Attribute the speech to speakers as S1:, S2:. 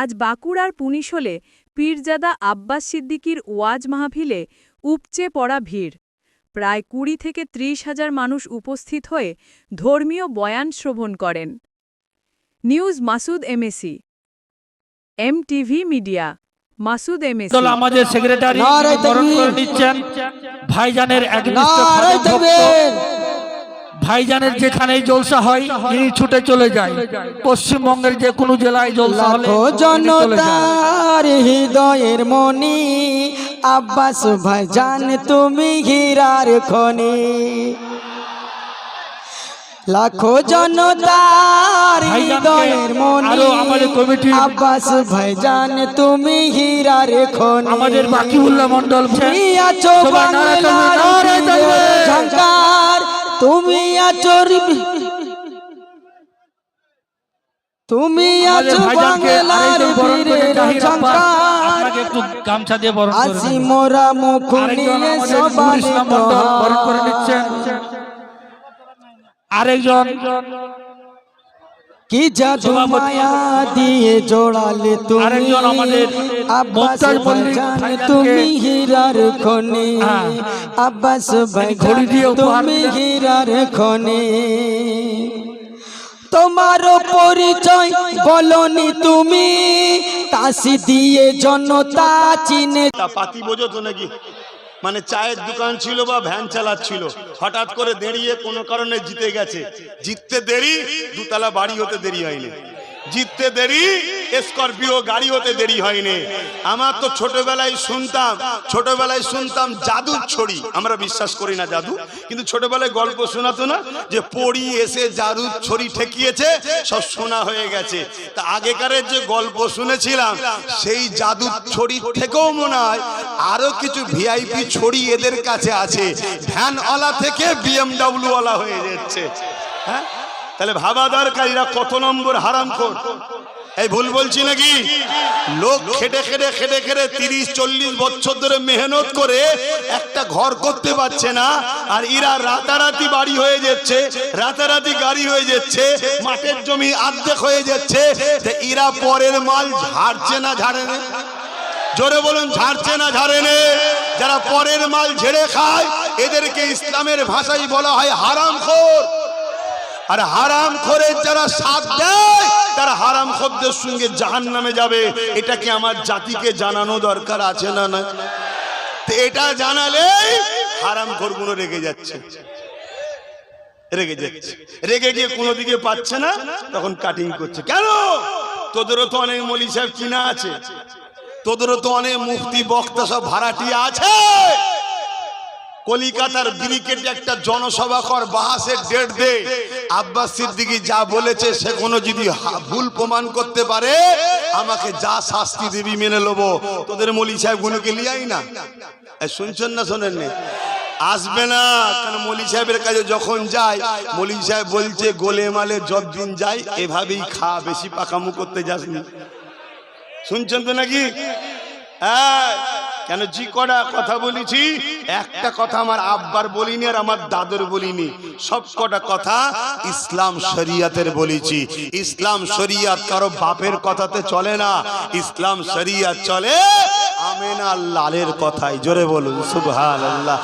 S1: আজ বাঁকুড়ার পুনিশলে পীরজাদা আব্বাস সিদ্দিকির ওয়াজ মাহফিলে উপচে পড়া ভিড়। প্রায় কুড়ি থেকে ত্রিশ হাজার মানুষ উপস্থিত হয়ে ধর্মীয় বয়ান শ্রবণ করেন। News Masud MAC. M TV media Masud MAC.
S2: আমাদের সেক্রেটারি বরণ করে নিচ্ছেন। ভাইজানের একনিষ্ঠ ভাইজানের যেখানেই জলসা হয় তিনি ছুটে চলে যায়। পশ্চিমবঙ্গের যে কোনো জেলায় জলসা হলে।
S3: জনতার হৃদয়ের মনি আব্বাস ভাই জান তুমি হীরার খনি। লাখো জনতার হৃদয়ের মনি
S2: আমাদের কমিটির-
S3: আব্বাস ভাই জান তুমি হীরার খনি।
S2: আমাদের বাকিউল্লাহ মন্ডল
S3: আছো বাংলার তুমি আছো তুমি আছো বাংলার বীরের
S2: গামছা দিয়ে বরণ আজি
S3: মোরা মুখ নিয়ে
S2: মন্ডল বরণ করে নিচ্ছেন। আরেকজন
S3: কি জাদু। মায়া দিয়ে জোড়ালে তুমি আব্বাস ভাইজান তুমি হীরার খনি
S2: হ্যাঁ।
S3: আব্বাস ভাইজান
S2: ঘড়ি দিয়ে উপহার
S3: তুমি। হীরার খনি তোমারও পরিচয় বলনি তুমি কাশি দিয়ে জনতা চিনে
S4: তা পাতি বোঝো তো নাকি মানে চায়ের দোকান ছিল বা ভ্যান চালাচ্ছিল। হঠাৎ করে দেরিয়ে কোনো কারণে জিতে গেছে। জিততে দেরি, দুতলা বাড়ি হতে দেরি হয়নি। জিততে দেরি, স্করপিও গাড়ি হতে দেরি হয়নি। আমার তো ছোটবেলায় শুনতাম ছোটবেলায় শুনতাম জাদুর ছড়ি। আমরা বিশ্বাস করি না জাদু, কিন্তু ছোটবেলায় গল্প শোনাতো না যে পড়ি এসে জাদুর ছড়ি ঠেকিয়েছে, সব শোনা হয়ে গেছে। তা আগেকারের যে গল্প শুনেছিলাম, সেই জাদুর ছড়ি থেকেও মনে হয় আরও কিছু ভিআইপি ছড়ি এদের কাছে আছে। ভ্যানওয়ালা থেকে বিএমডাব্লিউ ওয়ালা হয়ে যাচ্ছে। হ্যাঁ? তাহলে ভাবা দরকার এরা কত নম্বর হারাম কর এই ভুল বলছি নাকি? লোক খেটে খেটে খেটে খেটে তিরিশ, চল্লিশ বছর ধরে মেহনত করে একটা ঘর করতে পারছে না, আর এরা রাতারাতি বাড়ি হয়ে যাচ্ছে, রাতারাতি গাড়ি হয়ে যাচ্ছে, মাঠের জমি আর্ধেক হয়ে যাচ্ছে এরা পরের মাল ঝাড়ছে না ঝাড়ে না জোরে বলুন, ঝাড়ছে না ঝাড়ে নে যারা পরের মাল ঝেড়ে খায়, এদেরকে ইসলামের ভাষায় বলা হয় হারাম খোর। আর হারাম খোরের যারা সাথ দেয়, তারা হারাম শব্দের সঙ্গে জাহান নামে যাবে। এটা কি আমার জাতিকে জানানো দরকার আছে না না? এটা জানালে হারাম খোরগুলো রেগে যাচ্ছে। রেগে যাচ্ছে। রেগে গিয়ে কোনো দিকে পাচ্ছে না, তখন কাটিং করছে। কেন? তোদেরও তো অনেক মলি সাহেব কিনা আছে। তোদেরও তো অনেক মুফতি, বক্তা সব ভাড়াটি আছে। কলিকাতার ব্রিকেটে একটা জনসভা কর, বাহাসের ডেট দে। আব্বাস সিদ্দিকি যা বলেছে সে কোনো যদি ভুল প্রমাণ করতে পারে, আমাকে যা শাস্তি দেবি মেনে নেব। তোদের মলি সাহেব গুলোকে লিয়াই না? শুনছেন না শোনেন নি? আসবে না, কারণ মলি সাহেবের কাছে যখন যায়, মলি সাহেব বলছে, গোলে মালে যতদিন যায় এভাবেই খা, বেশি পাকামু করতে যাসনি। শুনছেন তো নাকি? হ্যাঁ। কেন জি কটা কথা বলেছি? একটা কথা আমার আব্বার বলিনি আর আমার দাদুর বলিনি। সব কটা কথা ইসলাম শরিয়াতের বলেছি। ইসলাম শরিয়াত কারও বাপের কথাতে চলে না। ইসলাম শরিয়াত চলে আমেনা লালের কথাই জোরে বলুন সুবহান আল্লাহ